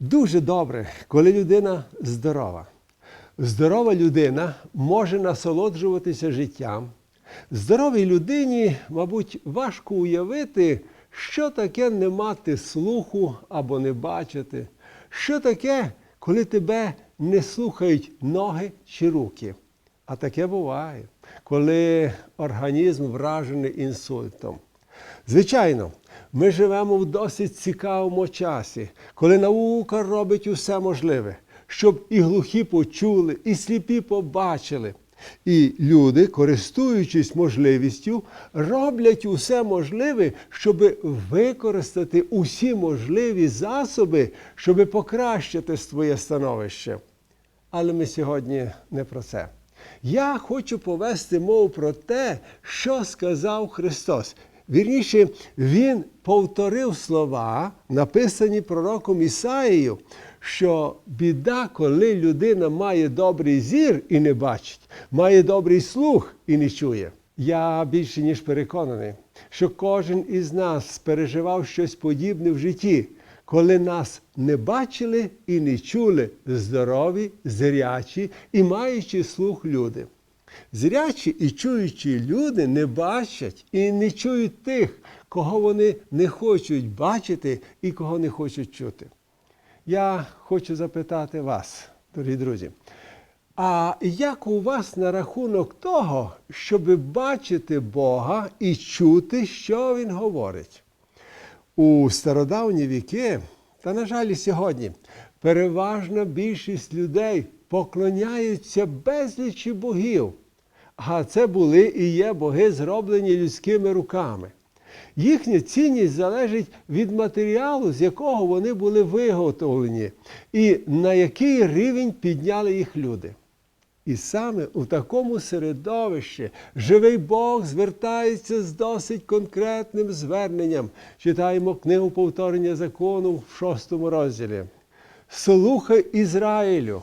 Дуже добре, коли людина здорова. Здорова людина може насолоджуватися життям. Здоровій людині, мабуть, важко уявити, що таке не мати слуху або не бачити, що таке, коли тебе не слухають ноги чи руки. А таке буває, коли організм вражений інсультом. Звичайно, ми живемо в досить цікавому часі, коли наука робить усе можливе, щоб і глухі почули, і сліпі побачили. І люди, користуючись можливістю, роблять усе можливе, щоб використати усі можливі засоби, щоб покращити своє становище. Але ми сьогодні не про це. Я хочу повести мову про те, що сказав Христос. Вірніше, Він повторив слова, написані пророком Ісаїю, що біда, коли людина має добрий зір і не бачить, має добрий слух і не чує. Я більше ніж переконаний, що кожен із нас переживав щось подібне в житті, коли нас не бачили і не чули здорові, зрячі і маючи слух люди. Зрячі і чуючі люди не бачать і не чують тих, кого вони не хочуть бачити і кого не хочуть чути. Я хочу запитати вас, дорогі друзі, а як у вас на рахунок того, щоб бачити Бога і чути, що Він говорить? У стародавні віки, та, на жаль, і сьогодні, переважна більшість людей поклоняються безлічі богів. А це були і є боги, зроблені людськими руками. Їхня цінність залежить від матеріалу, з якого вони були виготовлені, і на який рівень підняли їх люди. І саме у такому середовищі живий Бог звертається з досить конкретним зверненням. Читаємо книгу повторення закону в шостому розділі. Слухай Ізраїлю,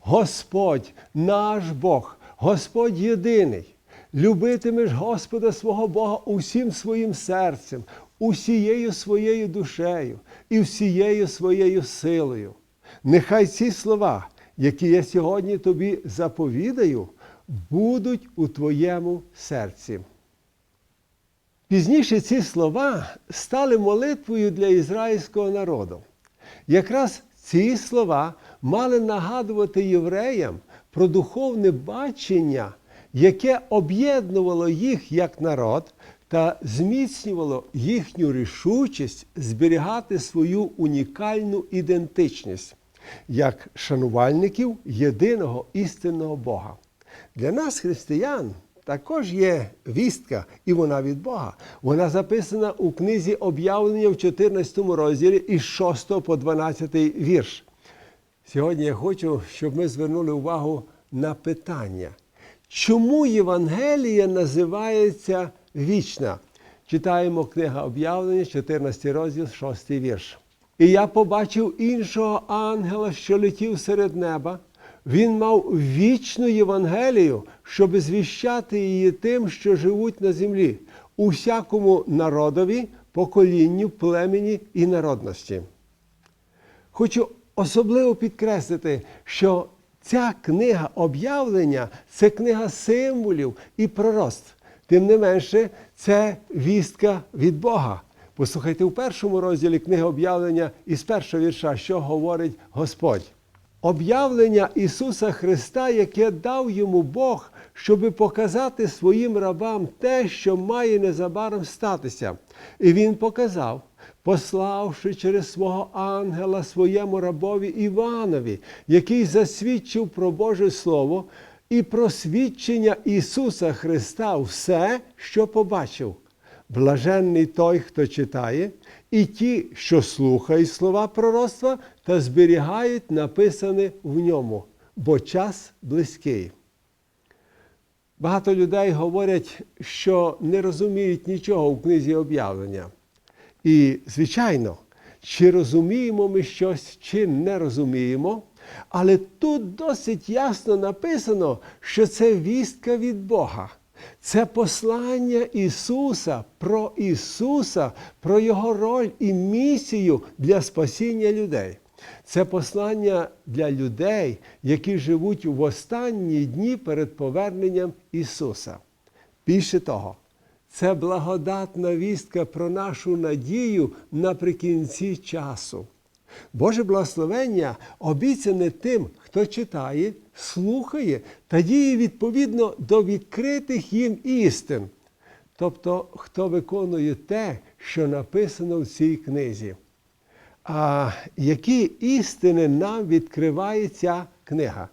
Господь наш Бог, Господь єдиний. Любитимеш Господа свого Бога усім своїм серцем, усією своєю душею і всією своєю силою. Нехай ці слова, які я сьогодні тобі заповідаю, будуть у твоєму серці. Пізніше ці слова стали молитвою для ізраїльського народу. Якраз ці слова мали нагадувати євреям про духовне бачення, яке об'єднувало їх як народ та зміцнювало їхню рішучість зберігати свою унікальну ідентичність як шанувальників єдиного істинного Бога. Для нас, християн, також є вістка, і вона від Бога. Вона записана у книзі об'явлення в 14 розділі із 6 по 12 вірш. Сьогодні я хочу, щоб ми звернули увагу на питання, чому Євангелія називається вічна? Читаємо книга об'явлення, 14 розділ, 6 вірш. І я побачив іншого ангела, що летів серед неба. Він мав вічну Євангелію, щоб звіщати її тим, що живуть на землі, усякому народові, поколінню, племені і народності. Хочу особливо підкреслити, що ця книга об'явлення це книга символів і пророцтв. Тим не менше, це вістка від Бога. Послухайте у першому розділі книги об'явлення із першого вірша, що говорить Господь. Об'явлення Ісуса Христа, яке дав йому Бог, щоби показати своїм рабам те, що має незабаром статися. І Він показав, пославши через свого ангела своєму рабові Іванові, який засвідчив про Боже Слово і про свідчення Ісуса Христа все, що побачив. Блаженний той, хто читає, і ті, що слухають слова пророцтва та зберігають написане в ньому, бо час близький. Багато людей говорять, що не розуміють нічого в книзі об'явлення. І, звичайно, чи розуміємо ми щось, чи не розуміємо, але тут досить ясно написано, що це вістка від Бога. Це послання Ісуса про Ісуса, про Його роль і місію для спасіння людей. Це послання для людей, які живуть в останні дні перед поверненням Ісуса. Більше того, це благодатна вістка про нашу надію наприкінці часу. Боже благословення обіцяне тим, хто читає, слухає та діє відповідно до відкритих їм істин, тобто хто виконує те, що написано в цій книзі. А які істини нам відкриває ця книга?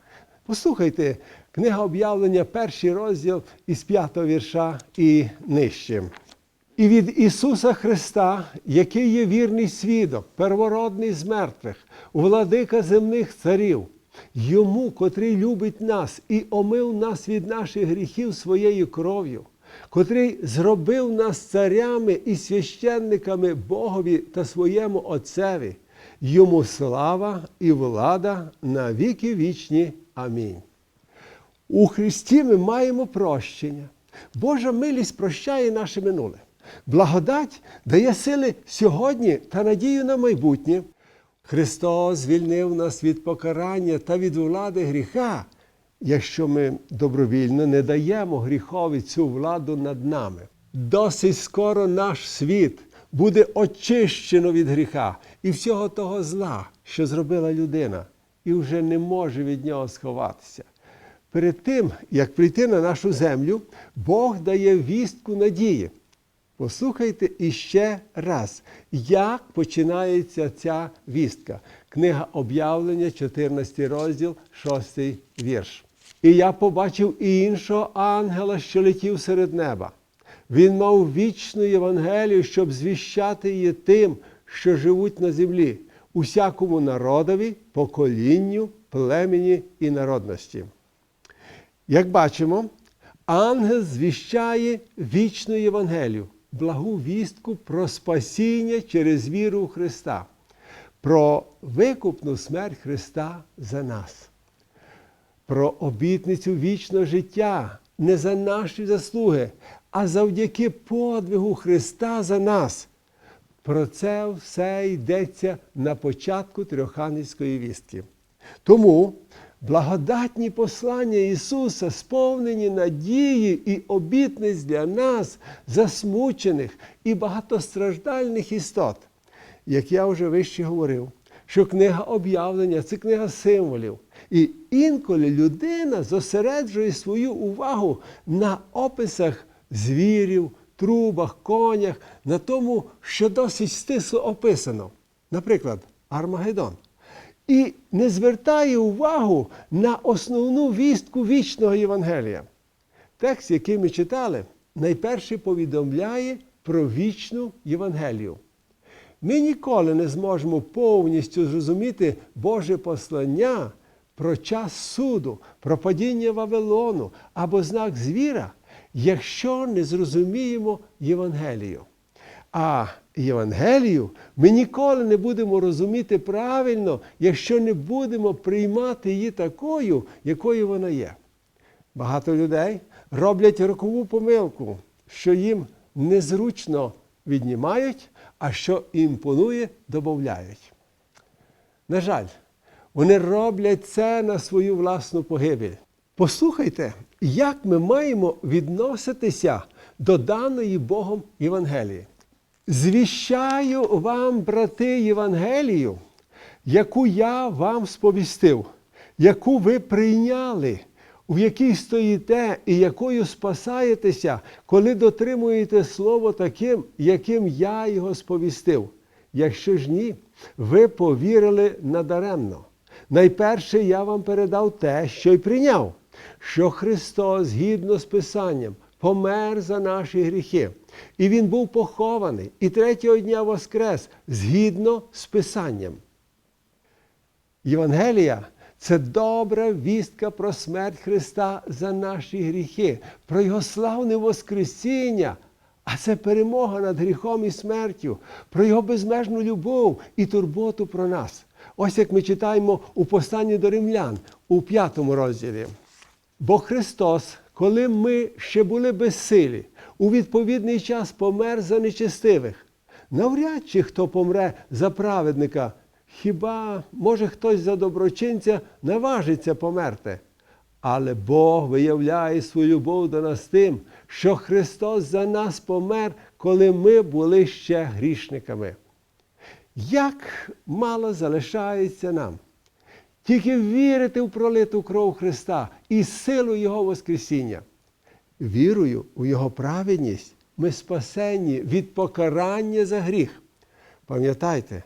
Послухайте, книга об'явлення, перший розділ із п'ятого вірша і нижче. І від Ісуса Христа, який є вірний свідок, первородний з мертвих, владика земних царів, йому, котрий любить нас і омив нас від наших гріхів своєю кров'ю, котрий зробив нас царями і священниками Богові та своєму Отцеві, йому слава і влада на віки вічні. Амінь. У Христі ми маємо прощення. Божа милість прощає наше минуле. Благодать дає сили сьогодні та надію на майбутнє. Христос звільнив нас від покарання та від влади гріха, якщо ми добровільно не даємо гріхові цю владу над нами. Досить скоро наш світ буде очищено від гріха і всього того зла, що зробила людина, і вже не може від нього сховатися. Перед тим, як прийти на нашу землю, Бог дає вістку надії. Послухайте іще раз, як починається ця вістка. Книга об'явлення, 14 розділ, 6 вірш. І я побачив іншого ангела, що летів серед неба. Він мав вічну Євангелію, щоб звіщати її тим, що живуть на землі, усякому народові, поколінню, племені і народності. Як бачимо, ангел звіщає вічну Євангелію, благу вістку про спасіння через віру у Христа, про викупну смерть Христа за нас, про обітницю вічного життя не за наші заслуги, а завдяки подвигу Христа за нас. Про це все йдеться на початку Трьоханівської вістки. Тому благодатні послання Ісуса, сповнені надії і обітниць для нас, засмучених і багатостраждальних істот. Як я вже вище говорив, що книга об'явлення це книга символів. І інколи людина зосереджує свою увагу на описах звірів, трубах, конях, на тому, що досить стисло описано. Наприклад, Армагеддон і не звертає увагу на основну вістку вічного Євангелія. Текст, який ми читали, найперше повідомляє про вічну Євангелію. Ми ніколи не зможемо повністю зрозуміти Боже послання про час суду, про падіння Вавилону або знак звіра, якщо не зрозуміємо Євангелію. А Євангелію ми ніколи не будемо розуміти правильно, якщо не будемо приймати її такою, якою вона є. Багато людей роблять рокову помилку, що їм незручно віднімають, а що імпонує, додають. На жаль, вони роблять це на свою власну погибель. Послухайте, як ми маємо відноситися до даної Богом Євангелії. Звіщаю вам, брати, Євангелію, яку я вам сповістив, яку ви прийняли, в якій стоїте і якою спасаєтеся, коли дотримуєте слово таким, яким я його сповістив. Якщо ж ні, ви повірили надаремно. Найперше я вам передав те, що й прийняв, що Христос, згідно з Писанням, помер за наші гріхи. І Він був похований, і третього дня воскрес згідно з Писанням. Євангелія це добра вістка про смерть Христа за наші гріхи, про Його славне Воскресіння, а це перемога над гріхом і смертю, про Його безмежну любов і турботу про нас. Ось як ми читаємо у посланні до римлян у п'ятому розділі. Бо Христос, коли ми ще були безсилі, у відповідний час помер за нечестивих. Навряд чи хто помре за праведника, Хіба може хтось за доброчинця наважиться померти? Але Бог виявляє свою любов до нас тим, що Христос за нас помер, коли ми були ще грішниками. Як мало залишається нам? Тільки вірити в пролиту кров Христа і силу Його Воскресіння. Вірою у Його праведність ми спасені від покарання за гріх. Пам'ятайте,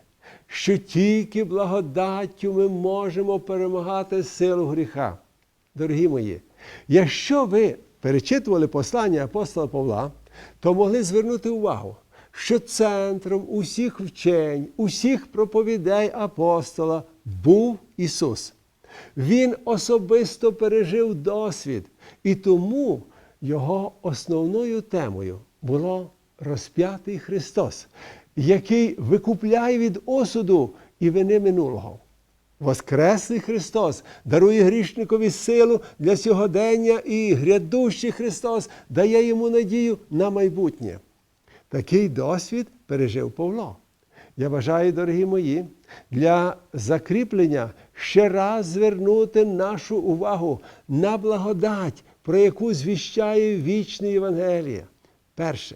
що тільки благодаттю ми можемо перемагати силу гріха. Дорогі мої, якщо ви перечитували послання апостола Павла, то могли звернути увагу, що центром усіх вчень, усіх проповідей апостола був Ісус. Він особисто пережив досвід, і тому його основною темою було розп'ятий Христос, який викупляє від осуду і вини минулого. Воскреслий Христос дарує грішникові силу для сьогодення, і грядущий Христос дає йому надію на майбутнє. Такий досвід пережив Павло. Я бажаю, дорогі мої, для закріплення ще раз звернути нашу увагу на благодать, про яку звіщає вічне Євангеліє. Перше,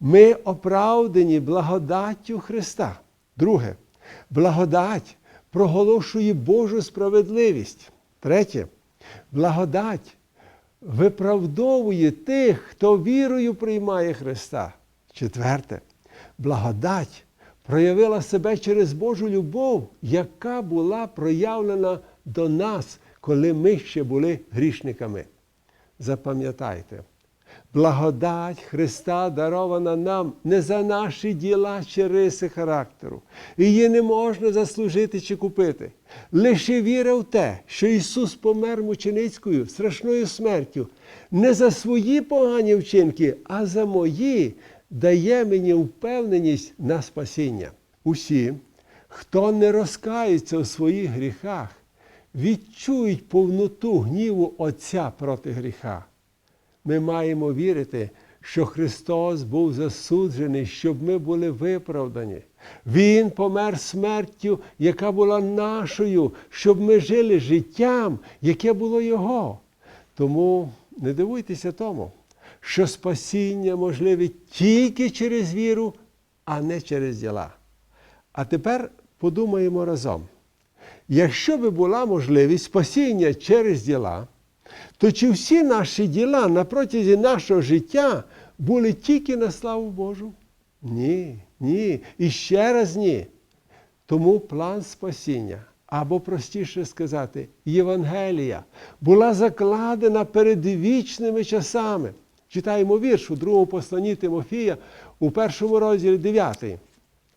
ми оправдані благодаттю Христа. Друге, благодать проголошує Божу справедливість. Третє, благодать виправдовує тих, хто вірою приймає Христа. Четверте, благодать проявила себе через Божу любов, яка була проявлена до нас, коли ми ще були грішниками. Запам'ятайте, благодать Христа дарована нам не за наші діла чи риси характеру. Її не можна заслужити чи купити. Лише віра в те, що Ісус помер мученицькою, страшною смертю, не за свої погані вчинки, а за мої, дає мені впевненість на спасіння. Усі, хто не розкається у своїх гріхах, відчують повноту гніву Отця проти гріха. Ми маємо вірити, що Христос був засуджений, щоб ми були виправдані. Він помер смертю, яка була нашою, щоб ми жили життям, яке було Його. Тому не дивуйтеся тому, що спасіння можливе тільки через віру, а не через діла. А тепер подумаємо разом. Якщо би була можливість спасіння через діла, то чи всі наші діла на протязі нашого життя були тільки на славу Божу? Ні, ні. І ще раз ні. Тому план спасіння, або простіше сказати, Євангелія була закладена перед вічними часами. Читаємо вірш у другому посланні Тимофія у першому розділі 9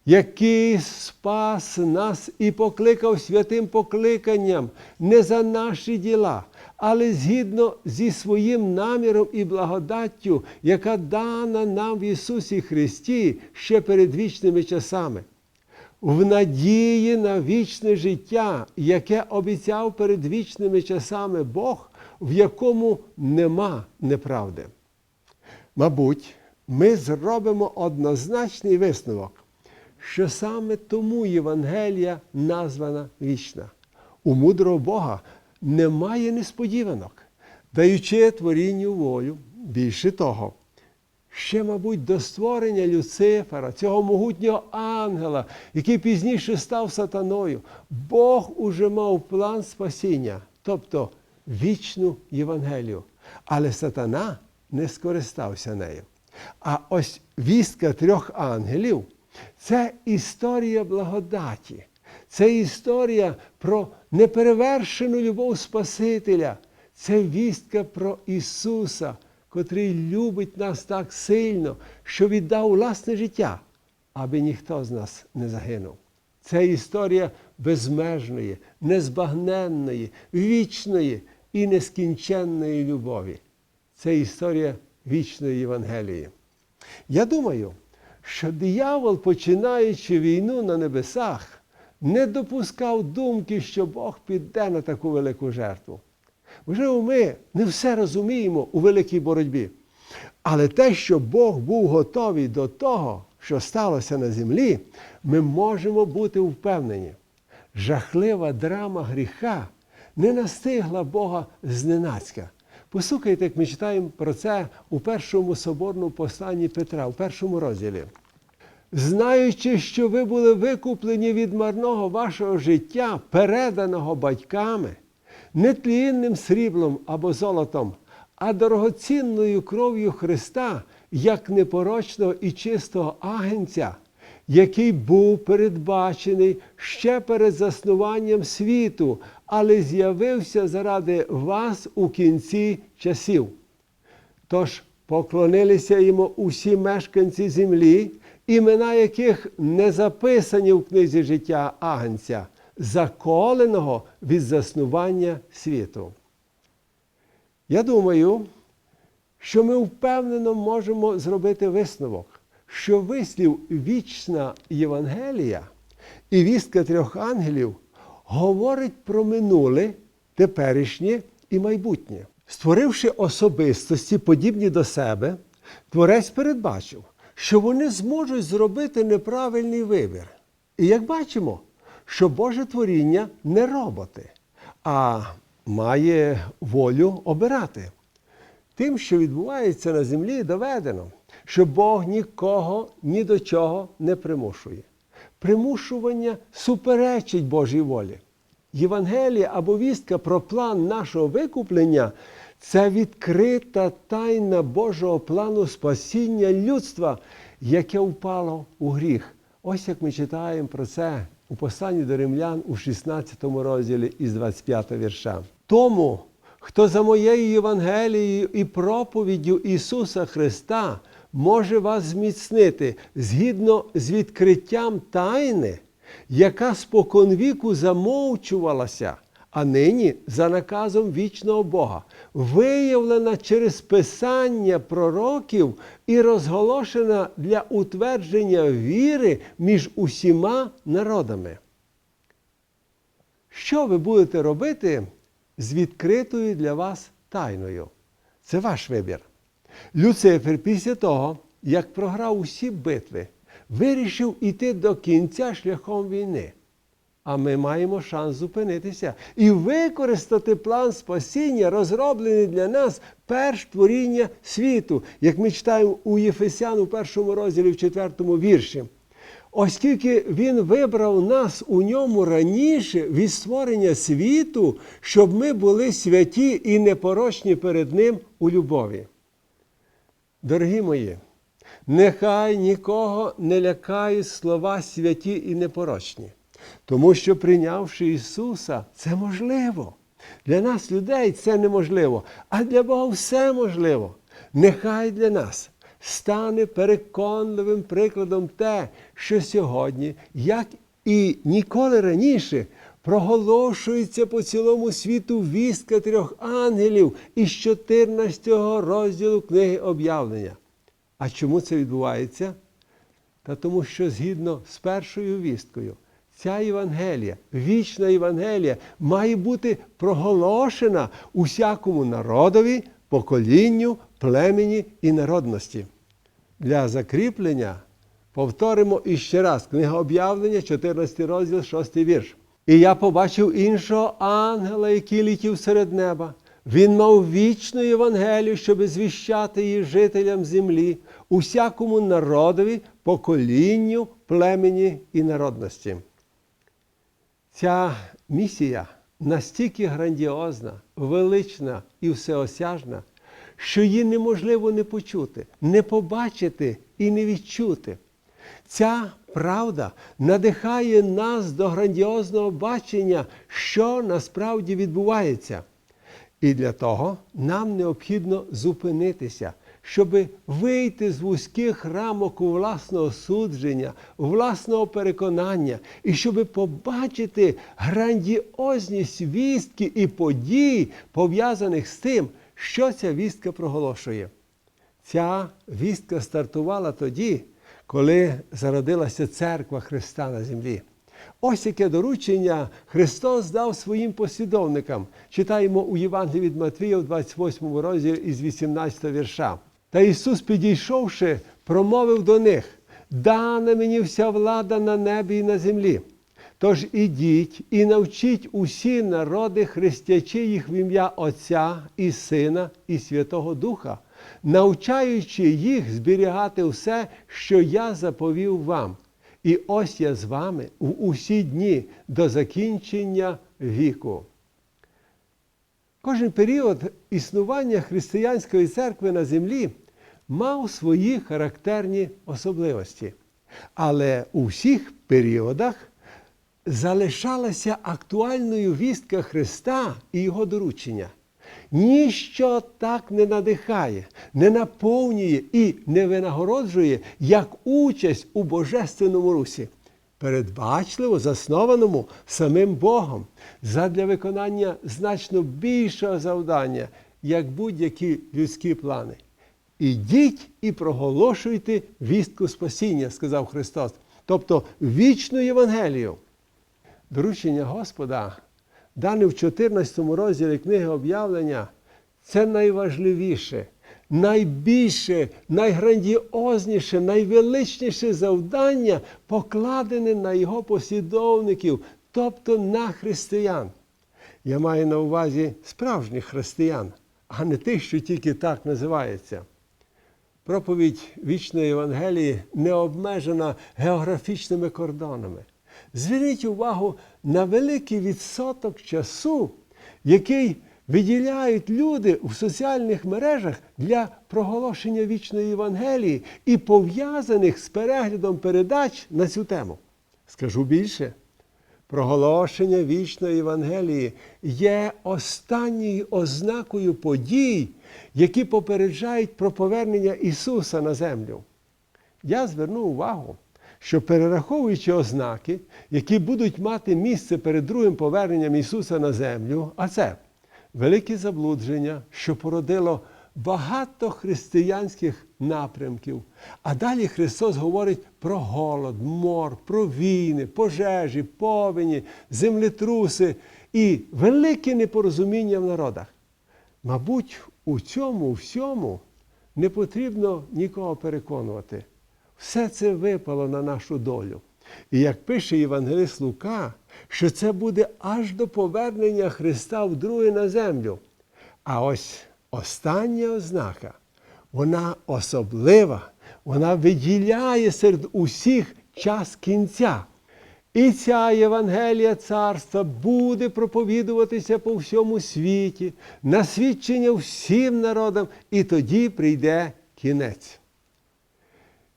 який спас нас і покликав святим покликанням не за наші діла, але згідно зі своїм наміром і благодаттю, яка дана нам в Ісусі Христі ще перед вічними часами. В надії на вічне життя, яке обіцяв перед вічними часами Бог, в якому нема неправди. Мабуть, ми зробимо однозначний висновок що саме тому Євангелія названа вічна. У мудрого Бога немає несподіванок, даючи творінню волю, більше того. Ще, мабуть, до створення Люцифера, цього могутнього ангела, який пізніше став сатаною, Бог уже мав план спасіння, тобто вічну Євангелію. Але сатана не скористався нею. А ось вістка трьох ангелів. Це історія благодаті, це історія про неперевершену любов Спасителя, це вістка про Ісуса, котрий любить нас так сильно, що віддав власне життя, аби ніхто з нас не загинув. Це історія безмежної, незбагненної, вічної і нескінченної любові. Це історія вічної Євангелії. Я думаю що диявол, починаючи війну на небесах, не допускав думки, що Бог піде на таку велику жертву. Можливо, ми не все розуміємо у великій боротьбі. Але те, що Бог був готовий до того, що сталося на землі, ми можемо бути впевнені. жахлива драма гріха не настигла Бога зненацька. Послухайте, як ми читаємо про це у першому соборному посланні Петра, у першому розділі. Знаючи, що ви були викуплені від марного вашого життя, переданого батьками, не тлінним сріблом або золотом, а дорогоцінною кров'ю Христа, як непорочного і чистого агенця, який був передбачений ще перед заснуванням світу, але з'явився заради вас у кінці часів. Тож поклонилися йому усі мешканці землі, імена яких не записані в книзі життя Агнця, заколеного від заснування світу. Я думаю, що ми впевнено можемо зробити висновок, що вислів вічна Євангелія і вістка трьох ангелів говорить про минуле, теперішнє і майбутнє. Створивши особистості, подібні до себе, творець передбачив, що вони зможуть зробити неправильний вибір. І як бачимо, що Боже творіння не роботи, а має волю обирати. Тим, що відбувається на землі, доведено, що Бог нікого ні до чого не примушує. Примушування суперечить Божій волі. Євангелія або вістка про план нашого викуплення це відкрита тайна Божого плану спасіння людства, яке впало у гріх. Ось як ми читаємо про це у посланні до римлян у 16 розділі із 25 вірша. Тому, хто за моєю Євангелією і проповіддю Ісуса Христа може вас зміцнити згідно з відкриттям тайни, яка споконвіку замовчувалася, а нині за наказом вічного Бога, виявлена через писання пророків і розголошена для утвердження віри між усіма народами. Що ви будете робити з відкритою для вас тайною? Це ваш вибір. Люцифер після того, як програв усі битви, вирішив іти до кінця шляхом війни. А ми маємо шанс зупинитися і використати план спасіння, розроблений для нас перш творіння світу, як ми читаємо у Єфесян у першому розділі в четвертому вірші. Оскільки Він вибрав нас у ньому раніше від створення світу, щоб ми були святі і непорочні перед Ним у любові. Дорогі мої, нехай нікого не лякають слова святі і непорочні. Тому що, прийнявши Ісуса, це можливо. Для нас, людей, це неможливо, а для Бога все можливо. Нехай для нас стане переконливим прикладом те, що сьогодні, як і ніколи раніше, проголошується по цілому світу вістка трьох ангелів із 14 розділу книги об'явлення. А чому це відбувається? Та тому, що згідно з першою вісткою, ця Євангелія, вічна Євангелія, має бути проголошена усякому народові, поколінню, племені і народності. Для закріплення повторимо іще раз книга об'явлення, 14 розділ, 6 вірш. І я побачив іншого ангела, який летів серед неба. Він мав вічну Євангелію, щоб звіщати її жителям землі, усякому народові, поколінню, племені і народності. Ця місія настільки грандіозна, велична і всеосяжна, що її неможливо не почути, не побачити і не відчути. Ця правда надихає нас до грандіозного бачення, що насправді відбувається. І для того нам необхідно зупинитися, щоб вийти з вузьких рамок у власного судження, власного переконання, і щоб побачити грандіозність вістки і подій, пов'язаних з тим, що ця вістка проголошує. Ця вістка стартувала тоді, коли зародилася церква Христа на землі. Ось яке доручення Христос дав своїм послідовникам. Читаємо у Євангелії від Матвія, в 28 розділі із 18 вірша. Та Ісус, підійшовши, промовив до них: дана мені вся влада на небі і на землі. Тож ідіть і навчіть усі народи, хрестячи їх в ім'я Отця і Сина і Святого Духа, навчаючи їх зберігати все, що я заповів вам. І ось я з вами у усі дні до закінчення віку. Кожен період існування християнської церкви на землі мав свої характерні особливості. Але у всіх періодах залишалася актуальною вістка Христа і Його доручення. Ніщо так не надихає, не наповнює і не винагороджує, як участь у Божественному русі, передбачливо заснованому самим Богом, задля виконання значно більшого завдання, як будь-які людські плани. Ідіть і проголошуйте вістку спасіння, сказав Христос, тобто вічну Євангелію. Доручення Господа, дане в 14 розділі книги об'явлення, це найважливіше, найбільше, найграндіозніше, найвеличніше завдання, покладене на його послідовників, тобто на християн. Я маю на увазі справжніх християн, а не тих, що тільки так називаються. Проповідь вічної Євангелії не обмежена географічними кордонами. Зверніть увагу на великий відсоток часу, який виділяють люди в соціальних мережах для проголошення вічної Євангелії і пов'язаних з переглядом передач на цю тему. Скажу більше. Проголошення вічної Євангелії є останньою ознакою подій, які попереджають про повернення Ісуса на землю. Я зверну увагу, що перераховуючи ознаки, які будуть мати місце перед другим поверненням Ісуса на землю, а це велике заблудження, що породило багато християнських напрямків. А далі Христос говорить про голод, мор, про війни, пожежі, повені, землетруси і велике непорозуміння в народах. Мабуть, у цьому всьому не потрібно нікого переконувати. Все це випало на нашу долю. І як пише Євангелист Лука, що це буде аж до повернення Христа вдруге на землю. А ось остання ознака, вона особлива, вона виділяє серед усіх час кінця. І ця Євангелія царства буде проповідуватися по всьому світі, на свідчення всім народам, і тоді прийде кінець.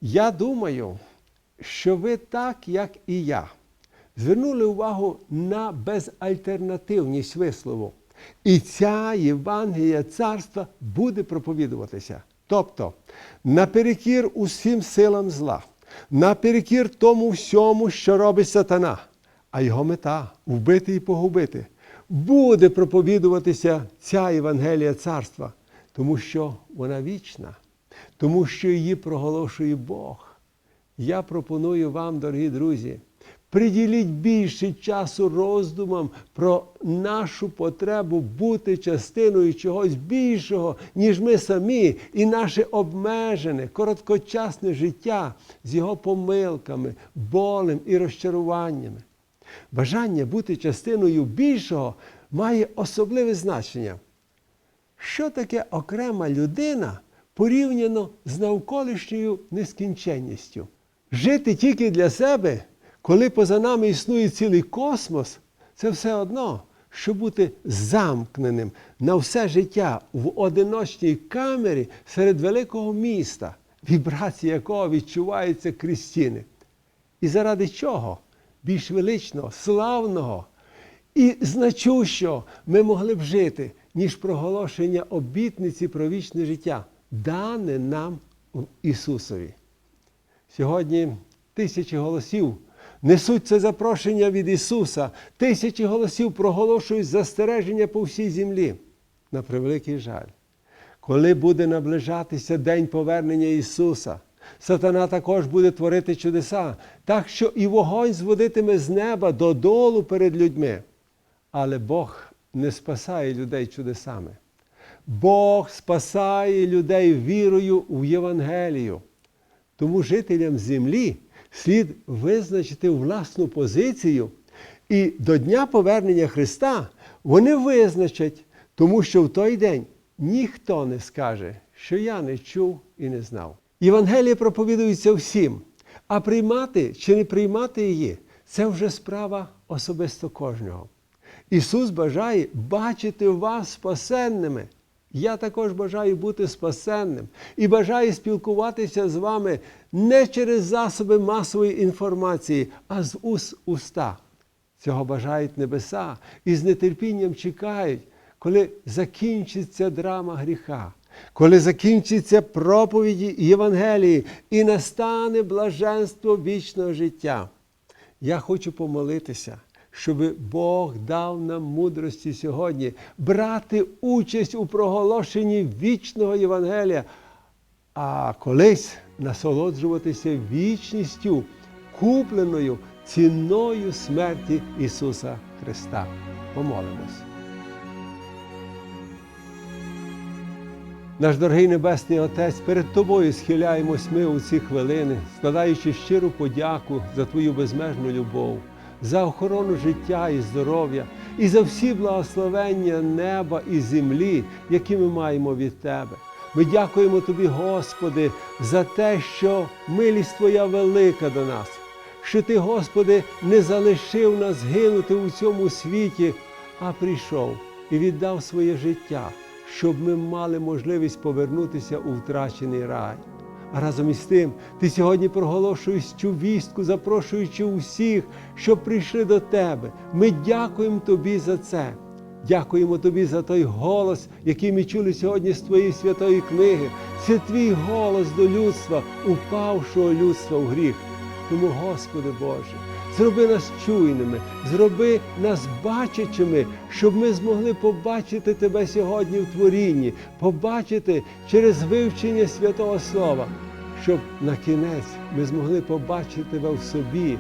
Я думаю, що ви так, як і я, звернули увагу на безальтернативність вислову. І ця Євангелія царства буде проповідуватися. Тобто, наперекір усім силам зла, наперекір тому всьому, що робить сатана, а його мета вбити і погубити, буде проповідуватися ця Євангелія царства, тому що вона вічна, тому що її проголошує Бог. Я пропоную вам, дорогі друзі, приділіть більше часу роздумам про нашу потребу бути частиною чогось більшого, ніж ми самі, і наше обмежене, короткочасне життя з його помилками, болем і розчаруваннями. Бажання бути частиною більшого має особливе значення. Що таке окрема людина порівняно з навколишньою нескінченністю? Жити тільки для себе, коли поза нами існує цілий космос, це все одно, що бути замкненим на все життя в одиночній камері серед великого міста, вібрації якого відчуваються крізь стіни. І заради чого? Більш величного, славного і значущого ми могли б жити, ніж проголошення обітниці про вічне життя, дане нам Ісусові. Сьогодні тисячі голосів несуть це запрошення від Ісуса, тисячі голосів проголошують застереження по всій землі. На превеликий жаль, коли буде наближатися День повернення Ісуса, сатана також буде творити чудеса, так що і вогонь зводитиме з неба додолу перед людьми. Але Бог не спасає людей чудесами. Бог спасає людей вірою в Євангелію. Тому жителям землі слід визначити власну позицію І до Дня повернення Христа вони визначать, тому що в той день ніхто не скаже, що я не чув і не знав. Євангеліє проповідується всім, а приймати чи не приймати її це вже справа особисто кожного. Ісус бажає бачити вас спасенними. Я також бажаю бути спасенним і бажаю спілкуватися з вами не через засоби масової інформації, а з уст уста. Цього бажають небеса і з нетерпінням чекають, коли закінчиться драма гріха, коли закінчиться проповіді Євангелії і настане блаженство вічного життя. Я хочу помолитися, щоб Бог дав нам мудрості сьогодні брати участь у проголошенні вічного Євангелія, а колись насолоджуватися вічністю, купленою ціною смерті Ісуса Христа. Помолимось. Наш дорогий Небесний Отець, перед Тобою схиляємось ми у ці хвилини, складаючи щиру подяку за Твою безмежну любов, за охорону життя і здоров'я, і за всі благословення неба і землі, які ми маємо від Тебе. Ми дякуємо Тобі, Господи, за те, що милість Твоя велика до нас, що Ти, Господи, не залишив нас гинути у цьому світі, а прийшов і віддав своє життя щоб ми мали можливість повернутися у втрачений рай. А разом із тим, ти сьогодні проголошуєш цю вістку, запрошуючи усіх, що прийшли до тебе. Ми дякуємо тобі за це. Дякуємо тобі за той голос, який ми чули сьогодні з твоєї святої книги. Це твій голос до людства, упавшого людства в гріх. Тому, Господи Боже, зроби нас чуйними, зроби нас бачачими, щоб ми змогли побачити Тебе сьогодні в творінні, побачити через вивчення святого Слова, щоб на кінець ми змогли побачити Тебе в собі,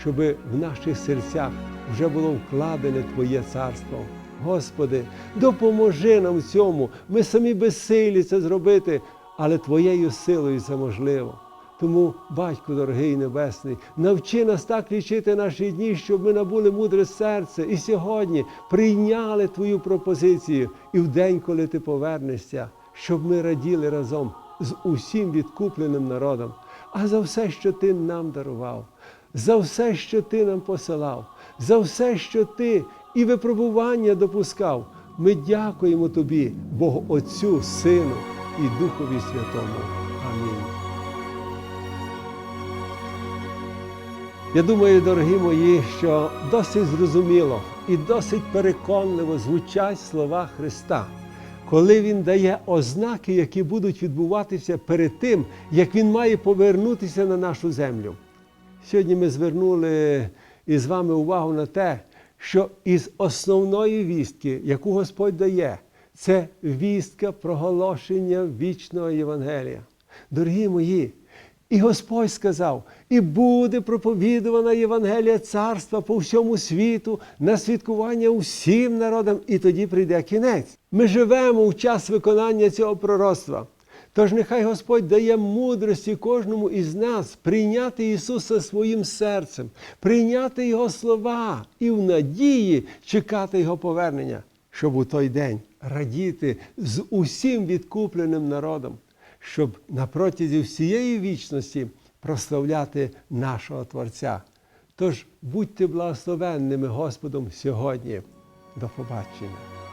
щоб в наших серцях вже було вкладене Твоє царство. Господи, допоможи нам в цьому. Ми самі безсилі це зробити, але Твоєю силою це можливо. Тому, батько дорогий небесний, навчи нас так лічити наші дні, щоб ми набули мудре серце і сьогодні прийняли Твою пропозицію і в день, коли ти повернешся, щоб ми раділи разом з усім відкупленим народом, а за все, що ти нам дарував, за все, що ти нам посилав, за все, що ти і випробування допускав. Ми дякуємо Тобі, Богу Отцю, Сину і Духові Святому. Я думаю, дорогі мої, що досить зрозуміло і досить переконливо звучать слова Христа, коли Він дає ознаки, які будуть відбуватися перед тим, як Він має повернутися на нашу землю. Сьогодні ми звернули із вами увагу на те, що із основної вістки, яку Господь дає, це вістка проголошення вічного Євангелія. Дорогі мої, і Господь сказав: і буде проповідувана Євангелія царства по всьому світу на святкування усім народам, і тоді прийде кінець. Ми живемо в час виконання цього пророцтва. Тож нехай Господь дає мудрості кожному із нас прийняти Ісуса своїм серцем, прийняти Його слова і в надії чекати Його повернення, щоб у той день радіти з усім відкупленим народом щоб на протязі всієї вічності прославляти нашого Творця. Тож будьте благословенними Господом сьогодні. До побачення.